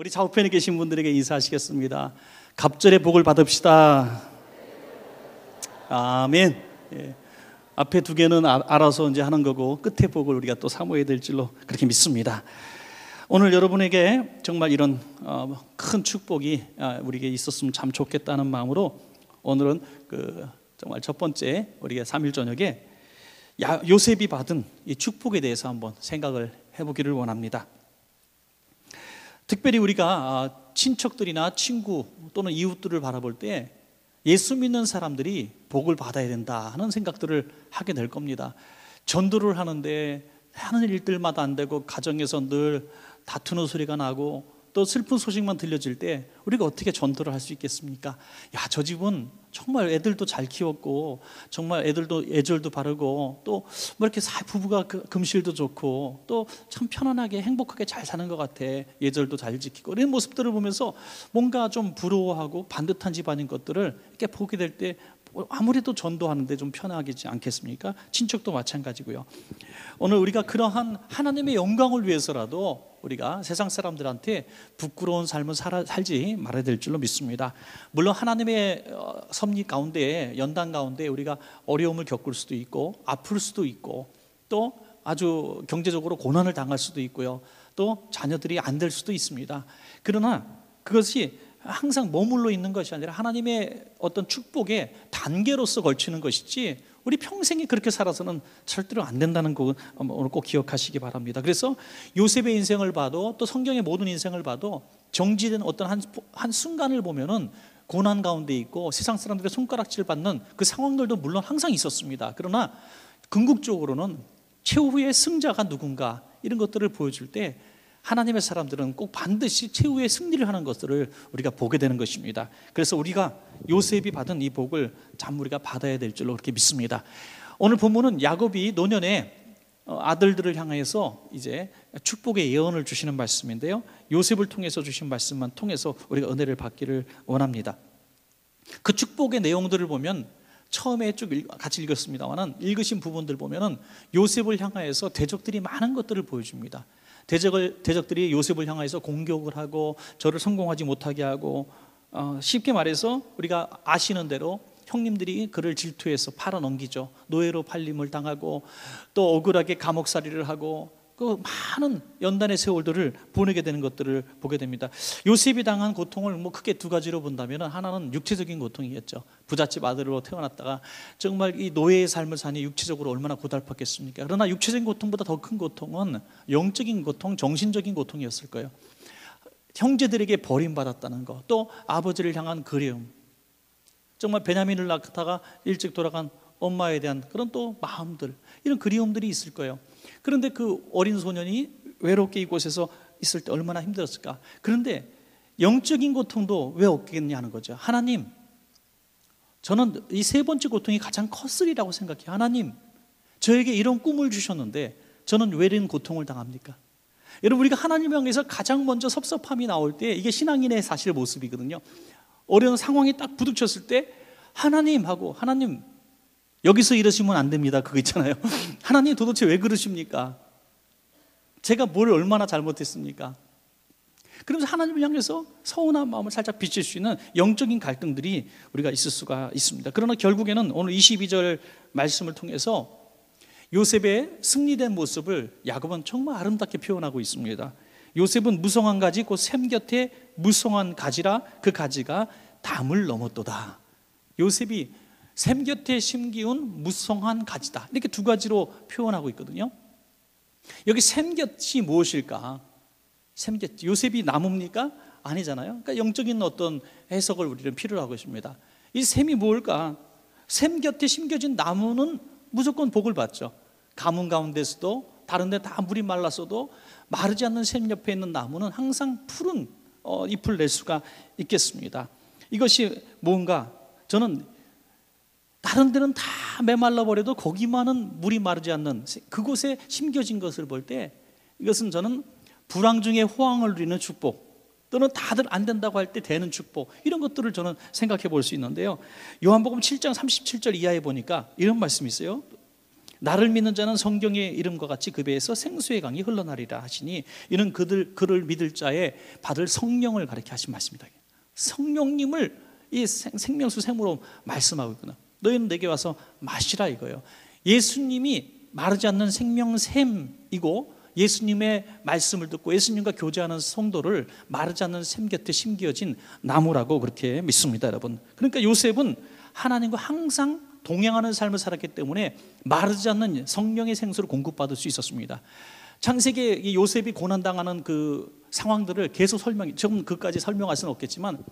우리 좌우편에 계신 분들에게 인사하시겠습니다. 갑절의 복을 받읍시다. 아멘. 예. 앞에 두 개는 아, 알아서 이제 하는 거고 끝에 복을 우리가 또 사모해야 될 줄로 그렇게 믿습니다. 오늘 여러분에게 정말 이런 어, 큰 축복이 아, 우리에게 있었으면 참 좋겠다는 마음으로 오늘은 그 정말 첫 번째 우리가 3일 저녁에 요셉이 받은 이 축복에 대해서 한번 생각을 해보기를 원합니다. 특별히 우리가 아, 친척들이나 친구 또는 이웃들을 바라볼 때 예수 믿는 사람들이 복을 받아야 된다 하는 생각들을 하게 될 겁니다. 전도를 하는데 하는 일들마다 안 되고 가정에서 늘 다투는 소리가 나고 또 슬픈 소식만 들려질 때 우리가 어떻게 전도를 할 수 있겠습니까? 야, 저 집은 정말 애들도 잘 키웠고 정말 애들도 애절도 바르고 또 뭐 이렇게 부부가 그 금실도 좋고 또 참 편안하게 행복하게 잘 사는 것 같아. 예절도 잘 지키고 이런 모습들을 보면서 뭔가 좀 부러워하고 반듯한 집안인 것들을 이렇게 보게 될 때 아무래도 전도하는데 좀 편하겠지 않겠습니까? 친척도 마찬가지고요. 오늘 우리가 그러한 하나님의 영광을 위해서라도 우리가 세상 사람들한테 부끄러운 삶을 살아, 살지 말아야 될 줄로 믿습니다. 물론 하나님의 어, 섭리 가운데 연단 가운데 우리가 어려움을 겪을 수도 있고 아플 수도 있고 또 아주 경제적으로 고난을 당할 수도 있고요. 또 자녀들이 안 될 수도 있습니다. 그러나 그것이 항상 머물러 있는 것이 아니라 하나님의 어떤 축복의 단계로서 걸치는 것이지 우리 평생이 그렇게 살아서는 절대로 안 된다는 거 오늘 꼭 기억하시기 바랍니다. 그래서 요셉의 인생을 봐도 또 성경의 모든 인생을 봐도 정지된 어떤 한, 한 순간을 보면은 고난 가운데 있고 세상 사람들의 손가락질 받는 그 상황들도 물론 항상 있었습니다. 그러나 궁극적으로는 최후의 승자가 누군가 이런 것들을 보여줄 때 하나님의 사람들은 꼭 반드시 최후의 승리를 하는 것들을 우리가 보게 되는 것입니다. 그래서 우리가 요셉이 받은 이 복을 참 우리가 받아야 될 줄로 그렇게 믿습니다. 오늘 본문은 야곱이 노년에 어, 아들들을 향해서 이제 축복의 예언을 주시는 말씀인데요. 요셉을 통해서 주신 말씀만 통해서 우리가 은혜를 받기를 원합니다. 그 축복의 내용들을 보면 처음에 쭉 같이 읽었습니다만은 읽으신 부분들 보면은 요셉을 향하여서 대적들이 많은 것들을 보여줍니다. 대적을, 대적들이 요셉을 향해서 공격을 하고 저를 성공하지 못하게 하고 어, 쉽게 말해서 우리가 아시는 대로 형님들이 그를 질투해서 팔아 넘기죠. 노예로 팔림을 당하고 또 억울하게 감옥살이를 하고 그 많은 연단의 세월들을 보내게 되는 것들을 보게 됩니다. 요셉이 당한 고통을 뭐 크게 두 가지로 본다면 하나는 육체적인 고통이었죠. 부잣집 아들로 태어났다가 정말 이 노예의 삶을 사니 육체적으로 얼마나 고달팠겠습니까? 그러나 육체적인 고통보다 더 큰 고통은 영적인 고통, 정신적인 고통이었을 거예요. 형제들에게 버림받았다는 것, 또 아버지를 향한 그리움, 정말 베냐민을 낳다가 일찍 돌아간 엄마에 대한 그런 또 마음들, 이런 그리움들이 있을 거예요. 그런데 그 어린 소년이 외롭게 이곳에서 있을 때 얼마나 힘들었을까. 그런데 영적인 고통도 왜 없겠냐는 거죠. 하나님, 저는 이 세 번째 고통이 가장 컸으리라고 생각해요. 하나님, 저에게 이런 꿈을 주셨는데 저는 왜 이런 고통을 당합니까? 여러분, 우리가 하나님 향해서 가장 먼저 섭섭함이 나올 때 이게 신앙인의 사실 모습이거든요. 어려운 상황이 딱 부딪혔을 때 하나님 하고 하나님 여기서 이러시면 안 됩니다. 그거 있잖아요. 하나님 도대체 왜 그러십니까? 제가 뭘 얼마나 잘못했습니까? 그러면서 하나님을 향해서 서운한 마음을 살짝 비칠 수 있는 영적인 갈등들이 우리가 있을 수가 있습니다. 그러나 결국에는 오늘 22절 말씀을 통해서 요셉의 승리된 모습을 야곱은 정말 아름답게 표현하고 있습니다. 요셉은 무성한 가지 곧 샘 곁에 무성한 가지라 그 가지가 담을 넘었도다. 요셉이 샘 곁에 심기운 무성한 가지다. 이렇게 두 가지로 표현하고 있거든요. 여기 샘 곁이 무엇일까? 샘 곁, 요셉이 나무입니까? 아니잖아요. 그러니까 영적인 어떤 해석을 우리는 필요로 하고 있습니다. 이 샘이 뭘까? 샘 곁에 심겨진 나무는 무조건 복을 받죠. 가뭄 가운데서도 다른데 다 물이 말랐어도 마르지 않는 샘 옆에 있는 나무는 항상 푸른 어, 잎을 낼 수가 있겠습니다. 이것이 뭔가 저는 다른 데는 다 메말라 버려도 거기만은 물이 마르지 않는 그곳에 심겨진 것을 볼 때 이것은 저는 불황 중에 호황을 누리는 축복 또는 다들 안 된다고 할 때 되는 축복 이런 것들을 저는 생각해 볼 수 있는데요. 요한복음 7장 37절 이하에 보니까 이런 말씀이 있어요. 나를 믿는 자는 성경의 이름과 같이 그 배에서 생수의 강이 흘러나리라 하시니 이는 그들 그를 믿을 자에 받을 성령을 가리켜 하신 말씀이다. 성령님을 이 생명수 샘으로 말씀하고 있구나. 너희는 내게 와서 마시라 이거예요. 예수님이 마르지 않는 생명샘이고 예수님의 말씀을 듣고 예수님과 교제하는 성도를 마르지 않는 샘 곁에 심겨진 나무라고 그렇게 믿습니다, 여러분. 그러니까 요셉은 하나님과 항상 동행하는 삶을 살았기 때문에 마르지 않는 성령의 생수를 공급받을 수 있었습니다. 창세기 요셉이 고난당하는 그 상황들을 계속 설명, 지금 그까지 설명할 수는 없겠지만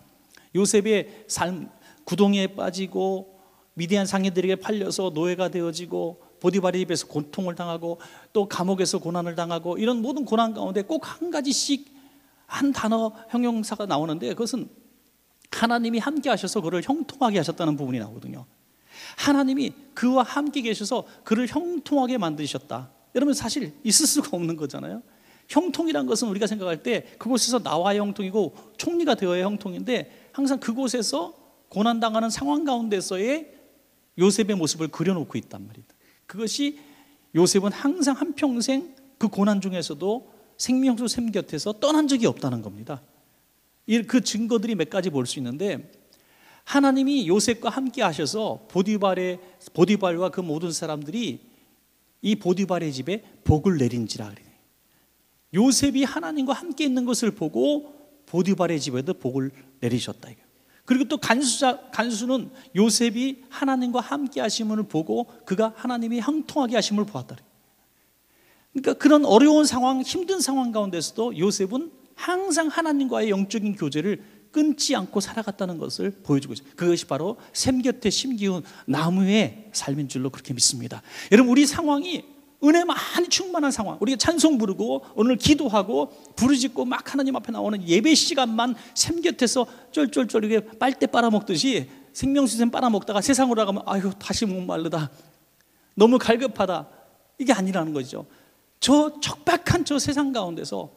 요셉의 삶, 구동에 빠지고 미디안 상인들에게 팔려서 노예가 되어지고 보디바리 입에서 고통을 당하고 또 감옥에서 고난을 당하고 이런 모든 고난 가운데 꼭 한 가지씩 한 단어 형용사가 나오는데 그것은 하나님이 함께 하셔서 그를 형통하게 하셨다는 부분이 나오거든요. 하나님이 그와 함께 계셔서 그를 형통하게 만드셨다. 여러분 사실 있을 수가 없는 거잖아요. 형통이란 것은 우리가 생각할 때 그곳에서 나와야 형통이고 총리가 되어야 형통인데 항상 그곳에서 고난당하는 상황 가운데서의 요셉의 모습을 그려놓고 있단 말이다. 그것이 요셉은 항상 한평생 그 고난 중에서도 생명수 샘 곁에서 떠난 적이 없다는 겁니다. 그 증거들이 몇 가지 볼 수 있는데 하나님이 요셉과 함께 하셔서 보디발의 보디발과 그 모든 사람들이 이 보디발의 집에 복을 내린지라 그래요. 요셉이 하나님과 함께 있는 것을 보고 보디발의 집에도 복을 내리셨다 이거. 그리고 또 간수자 간수는 요셉이 하나님과 함께 하심을 보고 그가 하나님이 형통하게 하심을 보았다. 그러니까 그런 어려운 상황, 힘든 상황 가운데서도 요셉은 항상 하나님과의 영적인 교제를 끊지 않고 살아갔다는 것을 보여주고 있어요. 그것이 바로 샘 곁에 심기운 나무의 삶인 줄로 그렇게 믿습니다. 여러분 우리 상황이 은혜 많이 충만한 상황. 우리가 찬송 부르고 오늘 기도하고 부르짖고 막 하나님 앞에 나오는 예배 시간만 샘 곁에서 쫄쫄쫄 이게 빨대 빨아먹듯이 생명수샘 빨아먹다가 세상으로 나가면 아유 다시 목말르다. 너무 갈급하다. 이게 아니라는 거죠. 저 척박한 저 세상 가운데서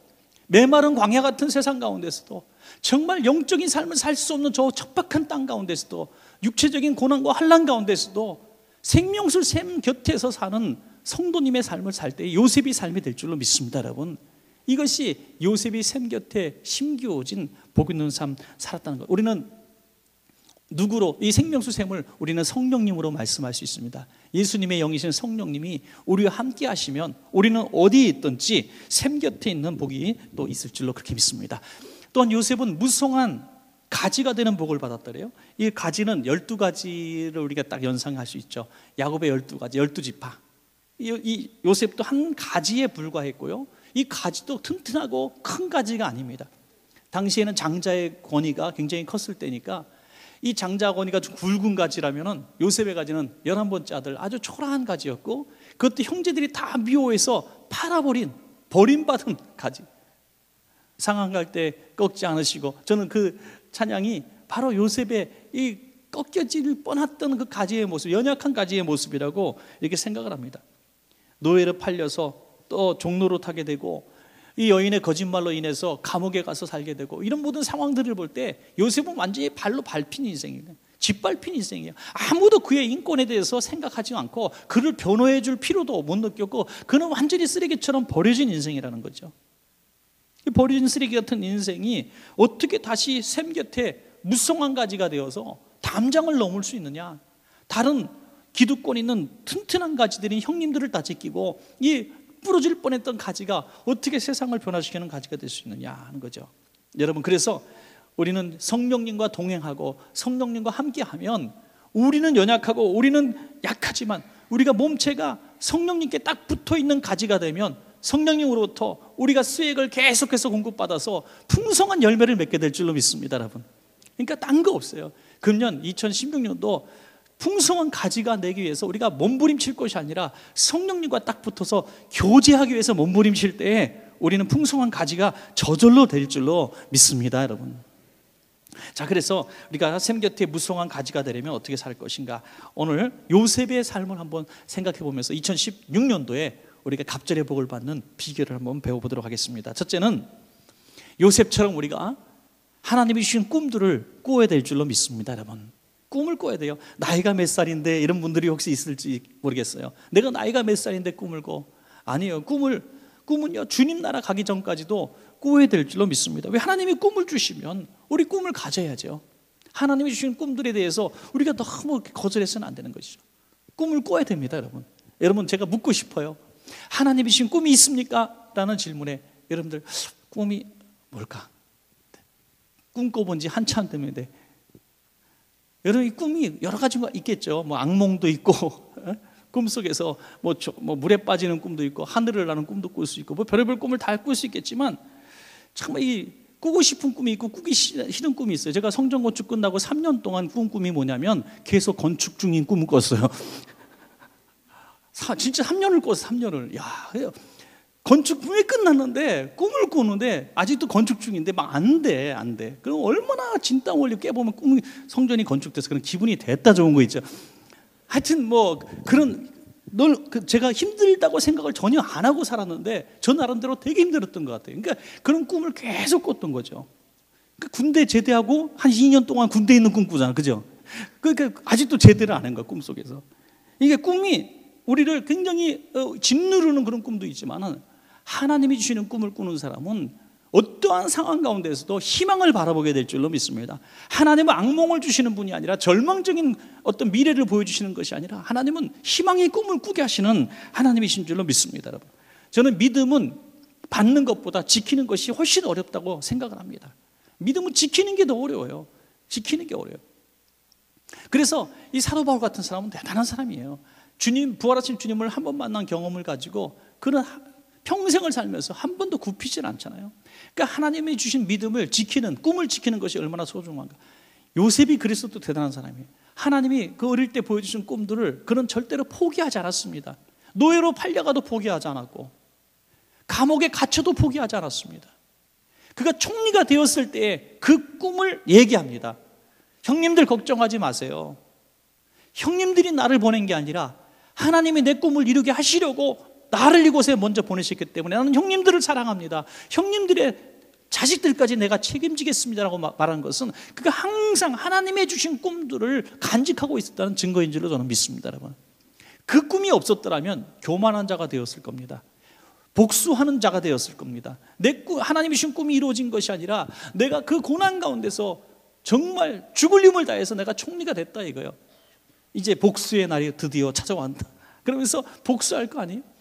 메마른 광야 같은 세상 가운데서도 정말 영적인 삶을 살 수 없는 저 척박한 땅 가운데서도 육체적인 고난과 환란 가운데서도 생명술 샘 곁에서 사는 성도님의 삶을 살 때 요셉이 삶이 될 줄로 믿습니다, 여러분. 이것이 요셉이 샘 곁에 심겨진 복 있는 삶 살았다는 것. 우리는 누구로 이 생명수 샘을 우리는 성령님으로 말씀할 수 있습니다. 예수님의 영이신 성령님이 우리와 함께 하시면 우리는 어디에 있든지 샘 곁에 있는 복이 또 있을 줄로 그렇게 믿습니다. 또한 요셉은 무성한 가지가 되는 복을 받았더래요. 이 가지는 열두 가지를 우리가 딱 연상할 수 있죠. 야곱의 열두 가지, 열두 지파. 이 요셉도 한 가지에 불과했고요. 이 가지도 튼튼하고 큰 가지가 아닙니다. 당시에는 장자의 권위가 굉장히 컸을 때니까 이 장자 권위가 좀 굵은 가지라면은 요셉의 가지는 열한 번째 아들 아주 초라한 가지였고 그것도 형제들이 다 미워해서 팔아버린 버림받은 가지. 상한 갈때 꺾지 않으시고 저는 그 찬양이 바로 요셉의 이 꺾여질 뻔했던 그 가지의 모습, 연약한 가지의 모습이라고 이렇게 생각을 합니다. 노예를 팔려서 또 종로로 타게 되고 이 여인의 거짓말로 인해서 감옥에 가서 살게 되고 이런 모든 상황들을 볼 때 요셉은 완전히 발로 밟힌 인생이에요. 짓밟힌 인생이에요. 아무도 그의 인권에 대해서 생각하지 않고 그를 변호해 줄 필요도 못 느꼈고 그는 완전히 쓰레기처럼 버려진 인생이라는 거죠. 버려진 쓰레기 같은 인생이 어떻게 다시 샘 곁에 무성한 가지가 되어서 담장을 넘을 수 있느냐? 다른 기득권 있는 튼튼한 가지들인 형님들을 다 제끼고 이 부러질 뻔했던 가지가 어떻게 세상을 변화시키는 가지가 될 수 있느냐 하는 거죠. 여러분 그래서 우리는 성령님과 동행하고 성령님과 함께하면 우리는 연약하고 우리는 약하지만 우리가 몸체가 성령님께 딱 붙어 있는 가지가 되면 성령님으로부터 우리가 수액을 계속해서 공급받아서 풍성한 열매를 맺게 될 줄로 믿습니다, 여러분. 그러니까 딴 거 없어요. 금년 2016년도 풍성한 가지가 내기 위해서 우리가 몸부림칠 것이 아니라 성령님과 딱 붙어서 교제하기 위해서 몸부림칠 때에 우리는 풍성한 가지가 저절로 될 줄로 믿습니다, 여러분. 자, 그래서 우리가 샘 곁에 무성한 가지가 되려면 어떻게 살 것인가? 오늘 요셉의 삶을 한번 생각해 보면서 2016년도에 우리가 갑절의 복을 받는 비결을 한번 배워보도록 하겠습니다. 첫째는 요셉처럼 우리가 하나님이 주신 꿈들을 꾸어야 될 줄로 믿습니다, 여러분. 꿈을 꿔야 돼요. 나이가 몇 살인데 이런 분들이 혹시 있을지 모르겠어요. 내가 나이가 몇 살인데 꿈을 꿔. 아니요. 꿈을 꿈은요. 주님 나라 가기 전까지도 꿔야 될 줄로 믿습니다. 왜 하나님이 꿈을 주시면 우리 꿈을 가져야죠. 하나님이 주신 꿈들에 대해서 우리가 너무 거절해서는 안 되는 것이죠. 꿈을 꿔야 됩니다, 여러분. 여러분 제가 묻고 싶어요. 하나님이 주신 꿈이 있습니까? 라는 질문에 여러분들 꿈이 뭘까? 꿈 꿔본 지 한참 됐는데 여러분 이 꿈이 여러 가지가 있겠죠. 뭐 악몽도 있고 어? 꿈속에서 뭐, 저, 뭐, 물에 빠지는 꿈도 있고 하늘을 나는 꿈도 꿀 수 있고 뭐 별의별 꿈을 다 꿀 수 있겠지만 정말 이 꾸고 싶은 꿈이 있고 꾸기 싫은 꿈이 있어요. 제가 성전 건축 끝나고 3년 동안 꾼 꿈이 뭐냐면 계속 건축 중인 꿈을 꿨어요. 진짜 3년을 꿨어, 3년을. 야, 건축 꿈이 끝났는데 꿈을 꾸는데 아직도 건축 중인데 막 안 돼, 안 돼. 그럼 얼마나 진땀 흘리고 깨보면 꿈이 성전이 건축돼서 그런 기분이 됐다 좋은 거 있죠. 하여튼 뭐 그런 늘그 제가 힘들다고 생각을 전혀 안 하고 살았는데 저 나름대로 되게 힘들었던 것 같아요. 그러니까 그런 꿈을 계속 꿨던 거죠. 그 군대 제대하고 한 2년 동안 군대에 있는 꿈 꾸잖아, 그죠? 그러니까 아직도 제대를 안 한 거야 꿈 속에서. 이게 꿈이 우리를 굉장히 어, 짓누르는 그런 꿈도 있지만은 하나님이 주시는 꿈을 꾸는 사람은 어떠한 상황 가운데서도 희망을 바라보게 될 줄로 믿습니다. 하나님은 악몽을 주시는 분이 아니라 절망적인 어떤 미래를 보여주시는 것이 아니라 하나님은 희망의 꿈을 꾸게 하시는 하나님이신 줄로 믿습니다, 여러분. 저는 믿음은 받는 것보다 지키는 것이 훨씬 어렵다고 생각을 합니다. 믿음은 지키는 게 더 어려워요. 지키는 게 어려워요. 그래서 이 사도 바울 같은 사람은 대단한 사람이에요. 주님 부활하신 주님을 한 번 만난 경험을 가지고 그런 평생을 살면서 한 번도 굽히질 않잖아요. 그러니까 하나님이 주신 믿음을 지키는 꿈을 지키는 것이 얼마나 소중한가. 요셉이 그리스도 대단한 사람이에요. 하나님이 그 어릴 때 보여주신 꿈들을 그런 절대로 포기하지 않았습니다. 노예로 팔려가도 포기하지 않았고 감옥에 갇혀도 포기하지 않았습니다. 그가 총리가 되었을 때 그 꿈을 얘기합니다. 형님들 걱정하지 마세요. 형님들이 나를 보낸 게 아니라 하나님이 내 꿈을 이루게 하시려고 나를 이곳에 먼저 보내셨기 때문에 나는 형님들을 사랑합니다. 형님들의 자식들까지 내가 책임지겠습니다라고 말한 것은 그가 항상 하나님의 주신 꿈들을 간직하고 있었다는 증거인 줄로 저는 믿습니다, 여러분. 그 꿈이 없었더라면 교만한 자가 되었을 겁니다. 복수하는 자가 되었을 겁니다. 내 꿈, 하나님이 주신 꿈이 이루어진 것이 아니라 내가 그 고난 가운데서 정말 죽을 힘을 다해서 내가 총리가 됐다 이거예요. 이제 복수의 날이 드디어 찾아왔다. 그러면서 복수할 거 아니에요?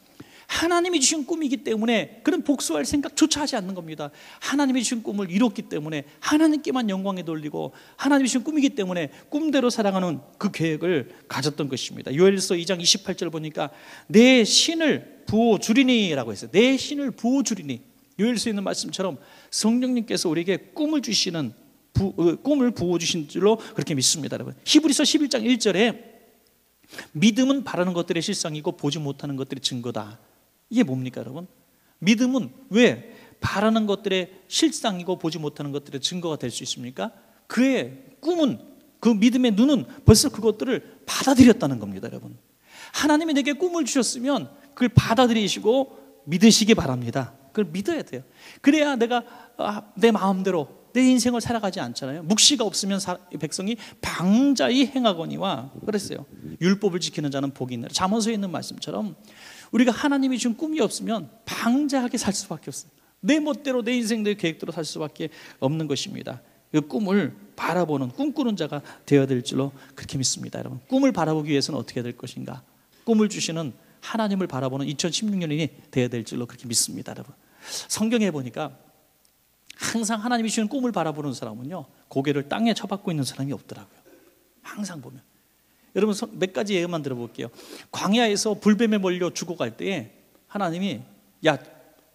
하나님이 주신 꿈이기 때문에 그런 복수할 생각조차 하지 않는 겁니다. 하나님이 주신 꿈을 이뤘기 때문에 하나님께만 영광에 돌리고 하나님이 주신 꿈이기 때문에 꿈대로 살아가는 그 계획을 가졌던 것입니다. 요엘서 2장 28절 보니까 내 신을 부어 주리니라고 했어요. 내 신을 부어 주리니. 요엘서 있는 말씀처럼 성령님께서 우리에게 꿈을 주시는 부, 어, 꿈을 부어 주신 줄로 그렇게 믿습니다, 여러분. 히브리서 11장 1절에 믿음은 바라는 것들의 실상이고 보지 못하는 것들의 증거다. 이게 뭡니까, 여러분? 믿음은 왜 바라는 것들의 실상이고 보지 못하는 것들의 증거가 될 수 있습니까? 그의 꿈은 그 믿음의 눈은 벌써 그것들을 받아들였다는 겁니다, 여러분. 하나님이 내게 꿈을 주셨으면 그걸 받아들이시고 믿으시기 바랍니다. 그걸 믿어야 돼요. 그래야 내가 아, 내 마음대로 내 인생을 살아가지 않잖아요. 묵시가 없으면 백성이 방자히 행하거니와 그랬어요. 율법을 지키는 자는 복이 있느라. 잠언서에 있는 말씀처럼 우리가 하나님이 준 꿈이 없으면 방자하게 살 수밖에 없어요. 내 멋대로 내 인생 내 계획대로 살 수밖에 없는 것입니다. 그 꿈을 바라보는 꿈꾸는 자가 되어야 될 줄로 그렇게 믿습니다, 여러분. 꿈을 바라보기 위해서는 어떻게 될 것인가? 꿈을 주시는 하나님을 바라보는 2016년이 되어야 될 줄로 그렇게 믿습니다, 여러분. 성경에 보니까 항상 하나님이 주신 꿈을 바라보는 사람은요 고개를 땅에 쳐박고 있는 사람이 없더라고요. 항상 보면 여러분 몇 가지 예만 들어볼게요. 광야에서 불뱀에 몰려 죽어갈 때에 하나님이 야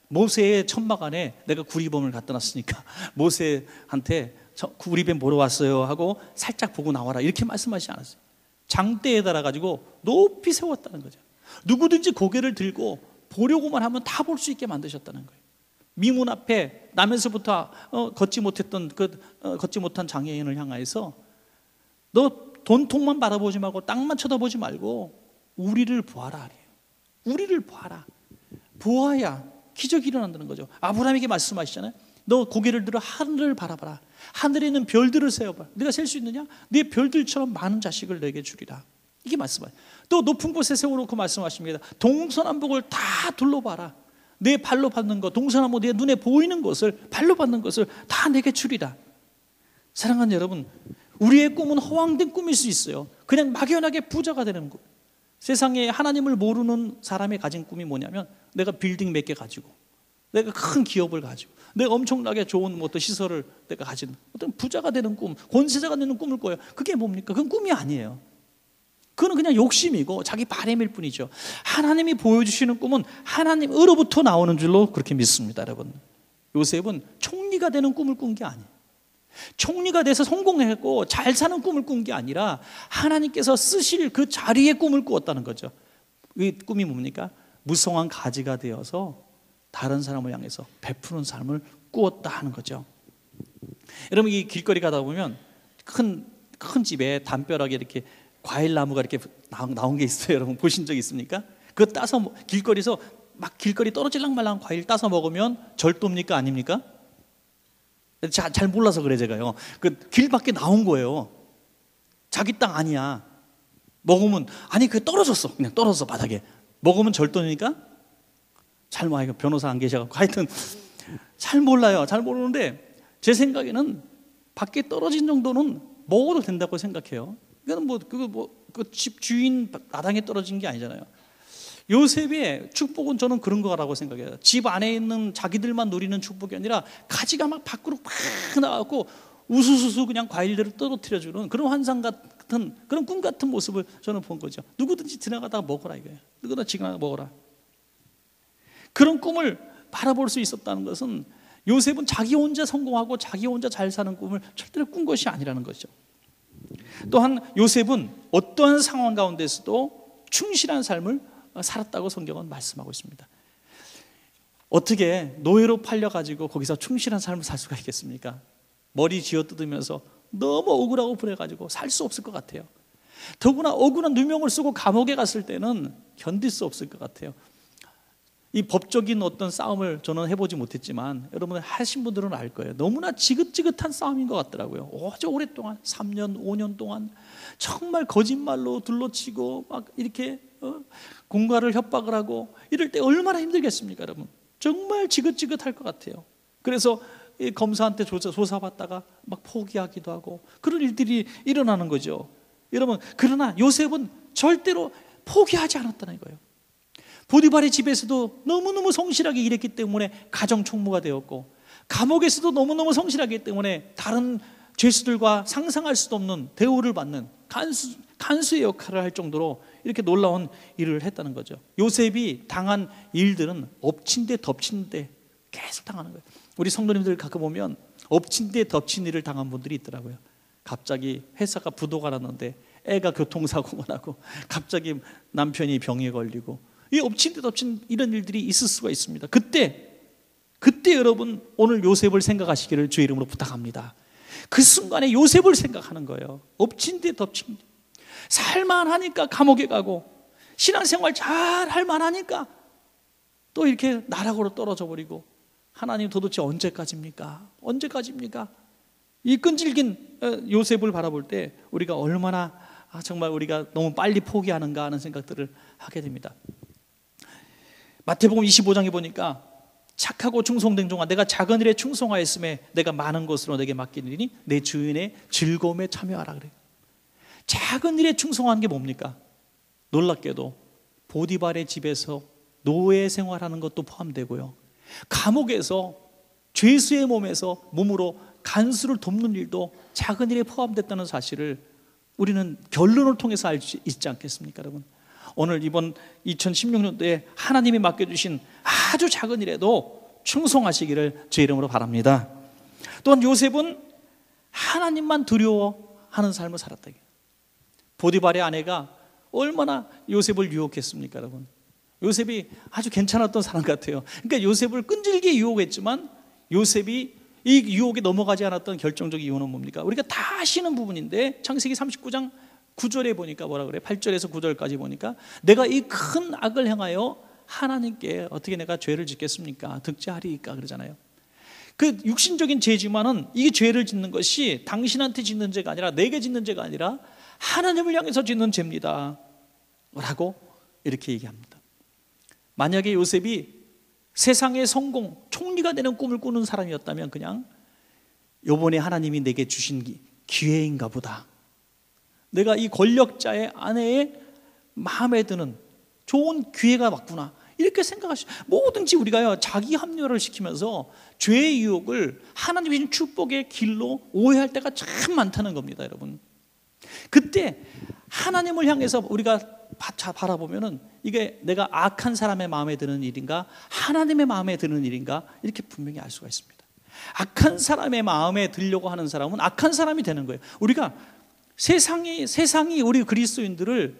모세의 천막 안에 내가 구리범을 갖다 놨으니까 모세한테 구리뱀 보러 왔어요 하고 살짝 보고 나와라 이렇게 말씀하지 않았어요. 장대에 달아 가지고 높이 세웠다는 거죠. 누구든지 고개를 들고 보려고만 하면 다 볼 수 있게 만드셨다는 거예요. 미문 앞에 나면서부터 어, 걷지 못했던 그 어, 걷지 못한 장애인을 향하여서 너 돈통만 바라보지 말고 땅만 쳐다보지 말고 우리를 보아라 우리를 보아라. 보아야 기적이 일어난다는 거죠. 아브라함에게 말씀하시잖아요. 너 고개를 들어 하늘을 바라봐라. 하늘에 있는 별들을 세어봐. 네가 셀 수 있느냐? 네 별들처럼 많은 자식을 내게 주리라. 이게 말씀이에요. 또 높은 곳에 세워놓고 말씀하십니다. 동서남북을 다 둘러봐라. 내 발로 받는 것, 동서남북 내 눈에 보이는 것을 발로 받는 것을 다 내게 주리라. 사랑하는 여러분, 우리의 꿈은 허황된 꿈일 수 있어요. 그냥 막연하게 부자가 되는 꿈. 세상에 하나님을 모르는 사람이 가진 꿈이 뭐냐면 내가 빌딩 몇 개 가지고 내가 큰 기업을 가지고 내가 엄청나게 좋은 뭐 어떤 시설을 내가 가진 어떤 부자가 되는 꿈, 권세자가 되는 꿈을 꿔요. 그게 뭡니까? 그건 꿈이 아니에요. 그거는 그냥 욕심이고 자기 바램일 뿐이죠. 하나님이 보여주시는 꿈은 하나님으로부터 나오는 줄로 그렇게 믿습니다, 여러분. 요셉은 총리가 되는 꿈을 꾼 게 아니에요. 총리가 돼서 성공했고 잘 사는 꿈을 꾼 게 아니라 하나님께서 쓰실 그 자리의 꿈을 꾸었다는 거죠. 이 꿈이 뭡니까? 무성한 가지가 되어서 다른 사람을 향해서 베푸는 삶을 꾸었다 하는 거죠. 여러분 이 길거리 가다 보면 큰 큰 집에 담벼락에 이렇게 과일 나무가 이렇게 나온 게 있어요. 여러분 보신 적 있습니까? 그거 따서 길거리에서 막 길거리 떨어질랑 말랑 과일 따서 먹으면 절도입니까 아닙니까? 자, 잘 몰라서 그래 제가요. 그 길 밖에 나온 거예요. 자기 땅 아니야. 먹으면 아니 그 떨어졌어. 그냥 떨어졌어 바닥에. 먹으면 절도니까? 잘 뭐, 이거 변호사 안 계셔 갖고 하여튼 잘 몰라요. 잘 모르는데 제 생각에는 밖에 떨어진 정도는 먹어도 된다고 생각해요. 이거는 뭐 그거 뭐 그 집 주인 마당에 떨어진 게 아니잖아요. 요셉의 축복은 저는 그런 거라고 생각해요. 집 안에 있는 자기들만 누리는 축복이 아니라 가지가 막 밖으로 팍 나가고 우수수수 그냥 과일들을 떨어뜨려 주는 그런 환상 같은 그런 꿈 같은 모습을 저는 본 거죠. 누구든지 지나가다가 먹어라 이거예요. 누구나 지나가 먹어라. 그런 꿈을 바라볼 수 있었다는 것은 요셉은 자기 혼자 성공하고 자기 혼자 잘 사는 꿈을 절대로 꾼 것이 아니라는 거죠. 또한 요셉은 어떠한 상황 가운데서도 충실한 삶을 살았다고 성경은 말씀하고 있습니다. 어떻게 노예로 팔려가지고 거기서 충실한 삶을 살 수가 있겠습니까? 머리 쥐어 뜯으면서 너무 억울하고 불해가지고 살 수 없을 것 같아요. 더구나 억울한 누명을 쓰고 감옥에 갔을 때는 견딜 수 없을 것 같아요. 이 법적인 어떤 싸움을 저는 해보지 못했지만 여러분 하신 분들은 알 거예요. 너무나 지긋지긋한 싸움인 것 같더라고요. 아주 오랫동안 3년, 5년 동안 정말 거짓말로 둘러치고 막 이렇게 어? 공가를 협박을 하고 이럴 때 얼마나 힘들겠습니까, 여러분? 정말 지긋지긋할 것 같아요. 그래서 검사한테 조사, 조사받다가 막 포기하기도 하고 그런 일들이 일어나는 거죠. 여러분, 그러나 요셉은 절대로 포기하지 않았다는 거예요. 보디발의 집에서도 너무너무 성실하게 일했기 때문에 가정 총무가 되었고 감옥에서도 너무너무 성실하기 때문에 다른 죄수들과 상상할 수도 없는 대우를 받는 간수, 간수의 역할을 할 정도로 이렇게 놀라운 일을 했다는 거죠. 요셉이 당한 일들은 엎친 데 덮친 데 계속 당하는 거예요. 우리 성도님들 가끔 보면 엎친 데 덮친 일을 당한 분들이 있더라고요. 갑자기 회사가 부도가 났는데 애가 교통사고가 나고 갑자기 남편이 병에 걸리고 이 엎친 데 덮친 이런 일들이 있을 수가 있습니다. 그때 그때 여러분 오늘 요셉을 생각하시기를 주의 이름으로 부탁합니다. 그 순간에 요셉을 생각하는 거예요. 엎친 데 덮친 살만하니까 감옥에 가고 신앙생활 잘 할만하니까 또 이렇게 나락으로 떨어져 버리고 하나님 도대체 언제까지입니까? 언제까지입니까? 이 끈질긴 어, 요셉을 바라볼 때 우리가 얼마나 아, 정말 우리가 너무 빨리 포기하는가 하는 생각들을 하게 됩니다. 마태복음 25장에 보니까 착하고 충성된 종아 내가 작은 일에 충성하였음에 내가 많은 것으로 내게 맡기리니 내 주인의 즐거움에 참여하라 그래요. 작은 일에 충성하는 게 뭡니까? 놀랍게도 보디발의 집에서 노예 생활하는 것도 포함되고요. 감옥에서 죄수의 몸에서 몸으로 간수를 돕는 일도 작은 일에 포함됐다는 사실을 우리는 결론을 통해서 알 수 있지 않겠습니까, 여러분? 오늘 이번 2016년도에 하나님이 맡겨주신 아주 작은 일에도 충성하시기를 제 이름으로 바랍니다. 또한 요셉은 하나님만 두려워하는 삶을 살았다. 보디발의 아내가 얼마나 요셉을 유혹했습니까, 여러분? 요셉이 아주 괜찮았던 사람 같아요. 그러니까 요셉을 끈질기게 유혹했지만 요셉이 이 유혹에 넘어가지 않았던 결정적 이유는 뭡니까? 우리가 다 아시는 부분인데 창세기 39장 9절에 보니까 뭐라 그래? 8절에서 9절까지 보니까 내가 이 큰 악을 행하여 하나님께 어떻게 내가 죄를 짓겠습니까? 득죄하리까 그러잖아요. 그 육신적인 죄지만은 이게 죄를 짓는 것이 당신한테 짓는 죄가 아니라 내게 짓는 죄가 아니라 하나님을 향해서 짓는 죄입니다. 라고 이렇게 얘기합니다. 만약에 요셉이 세상의 성공, 총리가 되는 꿈을 꾸는 사람이었다면 그냥 요번에 하나님이 내게 주신 기회인가 보다. 내가 이 권력자의 아내의 마음에 드는 좋은 기회가 왔구나. 이렇게 생각하시 뭐든지 우리가요 자기 합리화를 시키면서 죄의 유혹을 하나님의 주신 축복의 길로 오해할 때가 참 많다는 겁니다, 여러분. 그때 하나님을 향해서 우리가 바라보면은 이게 내가 악한 사람의 마음에 드는 일인가 하나님의 마음에 드는 일인가 이렇게 분명히 알 수가 있습니다. 악한 사람의 마음에 들려고 하는 사람은 악한 사람이 되는 거예요. 우리가 세상이 세상이 우리 그리스도인들을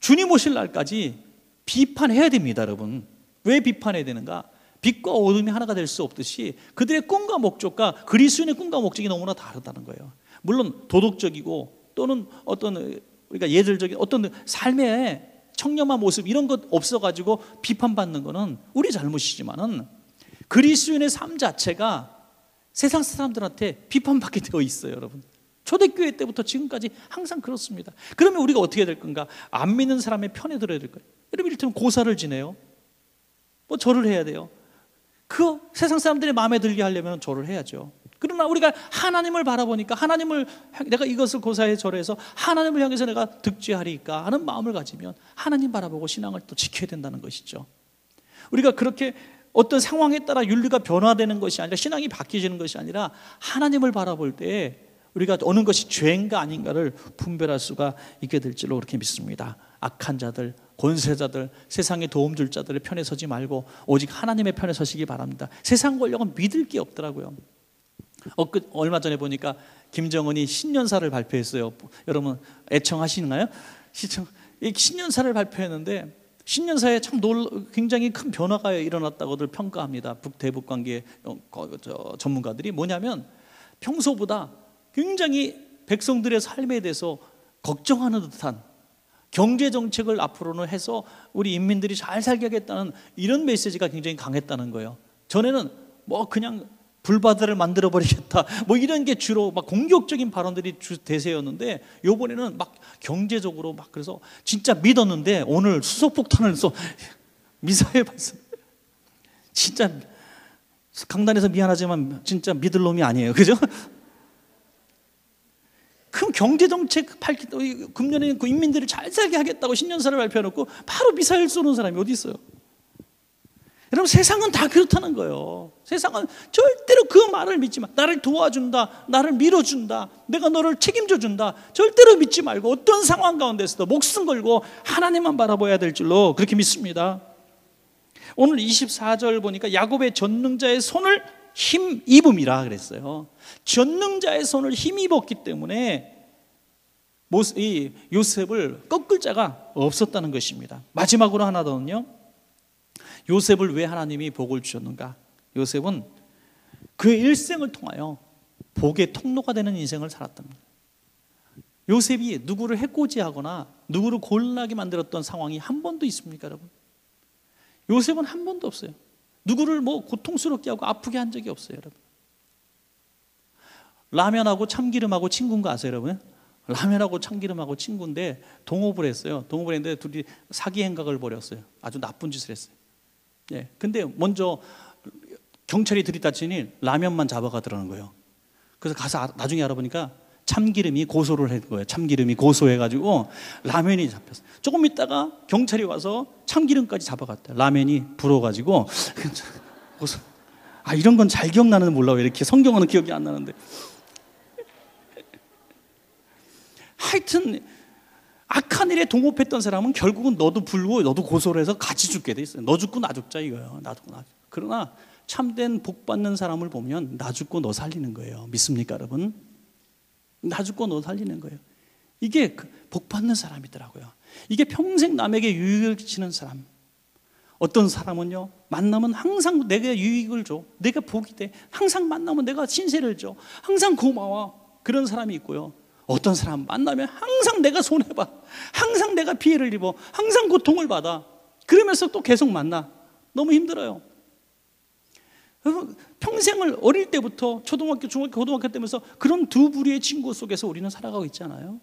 주님 오실 날까지 비판해야 됩니다, 여러분. 왜 비판해야 되는가? 빛과 어둠이 하나가 될 수 없듯이 그들의 꿈과 목적과 그리스도인의 꿈과 목적이 너무나 다르다는 거예요. 물론 도덕적이고 또는 어떤 우리가 예절적인 어떤 삶의 청렴한 모습 이런 것 없어가지고 비판받는 거는 우리 잘못이지만은 그리스도인의 삶 자체가 세상 사람들한테 비판받게 되어 있어요, 여러분. 초대교회 때부터 지금까지 항상 그렇습니다. 그러면 우리가 어떻게 될 건가? 안 믿는 사람의 편에 들어야 될 거예요. 여러분, 이를테면 고사를 지내요. 뭐 절을 해야 돼요. 그 세상 사람들의 마음에 들게 하려면 절을 해야죠. 그러나 우리가 하나님을 바라보니까 하나님을 내가 이것을 고사해 절해서 하나님을 향해서 내가 득죄하리까 하는 마음을 가지면 하나님 바라보고 신앙을 또 지켜야 된다는 것이죠. 우리가 그렇게 어떤 상황에 따라 윤리가 변화되는 것이 아니라 신앙이 바뀌지는 것이 아니라 하나님을 바라볼 때 우리가 어느 것이 죄인가 아닌가를 분별할 수가 있게 될 줄로 그렇게 믿습니다. 악한 자들, 권세자들, 세상에 도움 줄 자들의 편에 서지 말고 오직 하나님의 편에 서시기 바랍니다. 세상 권력은 믿을 게 없더라고요. 엊그 얼마 전에 보니까 김정은이 신년사를 발표했어요. 여러분 애청하시나요? 시청 이 신년사를 발표했는데 신년사에 참 놀, 굉장히 큰 변화가 일어났다고들 평가합니다. 북대북 관계 어, 전문가들이 뭐냐면 평소보다 굉장히 백성들의 삶에 대해서 걱정하는 듯한 경제 정책을 앞으로는 해서 우리 인민들이 잘 살게 하겠다는 이런 메시지가 굉장히 강했다는 거예요. 전에는 뭐 그냥 불바다를 만들어 버리겠다. 뭐 이런 게 주로 막 공격적인 발언들이 주 대세였는데 요번에는 막 경제적으로 막 그래서 진짜 믿었는데 오늘 수소폭탄을 쏘 미사일 발사 진짜 강단에서 미안하지만 진짜 믿을 놈이 아니에요. 그죠? 그럼 경제정책 밝히, 금년에 그 인민들을 잘 살게 하겠다고 신년사를 발표해놓고 바로 미사일 쏘는 사람이 어디 있어요? 여러분 세상은 다 그렇다는 거예요. 세상은 절대로 그 말을 믿지 마. 나를 도와준다, 나를 밀어준다, 내가 너를 책임져 준다. 절대로 믿지 말고 어떤 상황 가운데서도 목숨 걸고 하나님만 바라봐야 될 줄로 그렇게 믿습니다. 오늘 24절 보니까 야곱의 전능자의 손을 힘 입음이라 그랬어요. 전능자의 손을 힘 입었기 때문에 이 요셉을 꺾을 자가 없었다는 것입니다. 마지막으로 하나 더는요. 요셉을 왜 하나님이 복을 주셨는가? 요셉은 그의 일생을 통하여 복의 통로가 되는 인생을 살았답니다. 요셉이 누구를 해코지하거나 누구를 곤란하게 만들었던 상황이 한 번도 있습니까, 여러분? 요셉은 한 번도 없어요. 누구를 뭐 고통스럽게 하고 아프게 한 적이 없어요, 여러분. 라면하고 참기름하고 친구인 거 아세요, 여러분? 라면하고 참기름하고 친구인데 동업을 했어요. 동업을 했는데 둘이 사기 행각을 벌였어요. 아주 나쁜 짓을 했어요. 예. 근데 먼저 경찰이 들이닥치니 라면만 잡아가더라는 거예요. 그래서 가서 아, 나중에 알아보니까 참기름이 고소를 한 거예요. 참기름이 고소해가지고 라면이 잡혔어요. 조금 있다가 경찰이 와서 참기름까지 잡아갔다. 라면이 불어가지고 고소. 아 이런 건 잘 기억나는 몰라요. 이렇게 성경어는 기억이 안 나는데. 하여튼 악한 일에 동업했던 사람은 결국은 너도 불고 너도 고소를 해서 같이 죽게 돼 있어요. 너 죽고 나 죽자 이거예요. 나 죽고 나. 그러나 참된 복 받는 사람을 보면 나 죽고 너 살리는 거예요. 믿습니까, 여러분? 나 죽고 너 살리는 거예요. 이게 그복 받는 사람이더라고요. 이게 평생 남에게 유익을 끼치는 사람. 어떤 사람은요, 만나면 항상 내가 유익을 줘. 내가 복이 돼. 항상 만나면 내가 신세를 줘. 항상 고마워. 그런 사람이 있고요. 어떤 사람 만나면 항상 내가 손해봐. 항상 내가 피해를 입어. 항상 고통을 받아. 그러면서 또 계속 만나. 너무 힘들어요. 평생을 어릴 때부터 초등학교, 중학교, 고등학교 때면서 그런 두 부류의 친구 속에서 우리는 살아가고 있잖아요.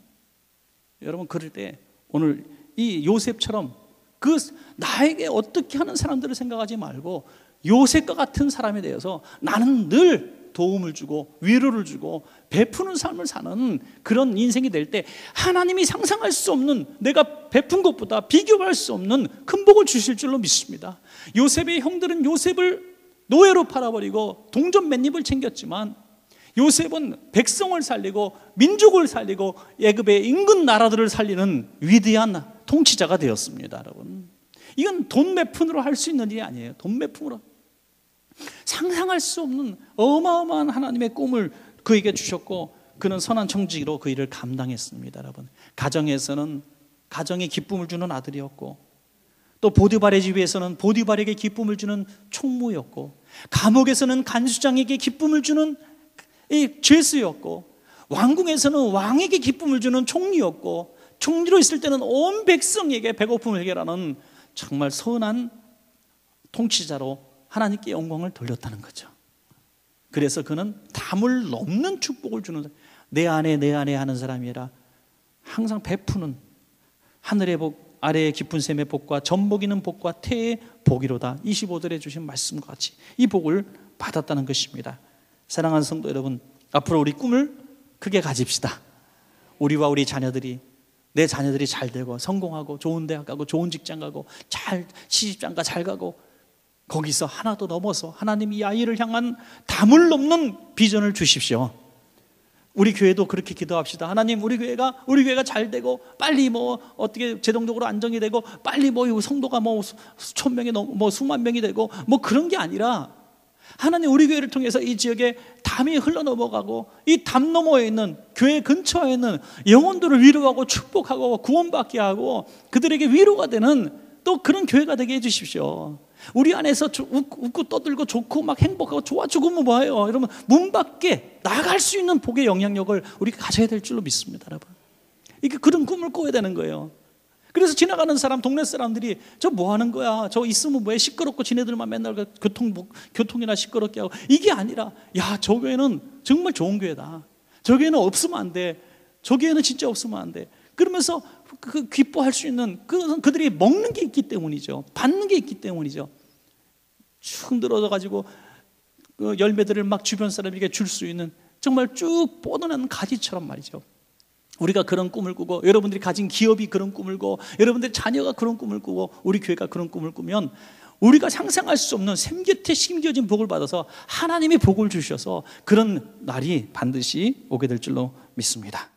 여러분 그럴 때 오늘 이 요셉처럼 그 나에게 어떻게 하는 사람들을 생각하지 말고 요셉과 같은 사람에 대해서 나는 늘 도움을 주고 위로를 주고 베푸는 삶을 사는 그런 인생이 될 때 하나님이 상상할 수 없는 내가 베푼 것보다 비교할 수 없는 큰 복을 주실 줄로 믿습니다. 요셉의 형들은 요셉을 노예로 팔아버리고 동전 맨입을 챙겼지만 요셉은 백성을 살리고 민족을 살리고 예급의 인근 나라들을 살리는 위대한 통치자가 되었습니다, 여러분. 이건 돈 몇 푼으로 할 수 있는 일이 아니에요. 돈 몇 푼으로. 상상할 수 없는 어마어마한 하나님의 꿈을 그에게 주셨고 그는 선한 청지기로 그 일을 감당했습니다, 여러분. 가정에서는 가정에 기쁨을 주는 아들이었고 또 보디발의 집에서는 보디발에게 기쁨을 주는 총무였고 감옥에서는 간수장에게 기쁨을 주는 이 죄수였고 왕궁에서는 왕에게 기쁨을 주는 총리였고 총리로 있을 때는 온 백성에게 배고픔을 해결하는 정말 선한 통치자로 하나님께 영광을 돌렸다는 거죠. 그래서 그는 담을 넘는 축복을 주는 내 안에 내 안에 하는 사람이라 항상 베푸는 하늘의 복 아래의 깊은 샘의 복과 전복이는 복과 태의 복이로다 25절에 주신 말씀과 같이 이 복을 받았다는 것입니다. 사랑하는 성도 여러분, 앞으로 우리 꿈을 크게 가집시다. 우리와 우리 자녀들이 내 자녀들이 잘 되고 성공하고 좋은 대학 가고 좋은 직장 가고 잘 시집장가 잘 가고 거기서 하나도 넘어서 하나님 이 아이를 향한 담을 넘는 비전을 주십시오. 우리 교회도 그렇게 기도합시다. 하나님, 우리 교회가 우리 교회가 잘 되고 빨리 뭐 어떻게 제동적으로 안정이 되고 빨리 뭐 성도가 뭐 수천 명이 뭐 수만 명이 되고 뭐 그런 게 아니라 하나님 우리 교회를 통해서 이 지역에 담이 흘러 넘어가고 이 담 너머에 있는 교회 근처에 있는 영혼들을 위로하고 축복하고 구원받게 하고 그들에게 위로가 되는 또 그런 교회가 되게 해 주십시오. 우리 안에서 웃고 떠들고 좋고 막 행복하고 좋아 죽으면 뭐예요? 여러분 문 밖에 나갈 수 있는 복의 영향력을 우리가 가져야 될 줄로 믿습니다, 여러분. 이게 그런 꿈을 꿔야 되는 거예요. 그래서 지나가는 사람, 동네 사람들이 저 뭐 하는 거야? 저 있으면 뭐해? 시끄럽고 지네들만 맨날 그 교통, 교통이나 시끄럽게 하고. 이게 아니라, 야, 저 교회는 정말 좋은 교회다. 저 교회는 없으면 안 돼. 저 교회는 진짜 없으면 안 돼. 그러면서 그 기뻐할 수 있는 그, 그들이 먹는 게 있기 때문이죠. 받는 게 있기 때문이죠. 쭉 늘어져 가지고 그 열매들을 막 주변 사람에게 줄 수 있는 정말 쭉 뻗어나는 가지처럼 말이죠. 우리가 그런 꿈을 꾸고 여러분들이 가진 기업이 그런 꿈을 꾸고 여러분들의 자녀가 그런 꿈을 꾸고 우리 교회가 그런 꿈을 꾸면 우리가 상상할 수 없는 샘곁에 심겨진 복을 받아서 하나님이 복을 주셔서 그런 날이 반드시 오게 될 줄로 믿습니다.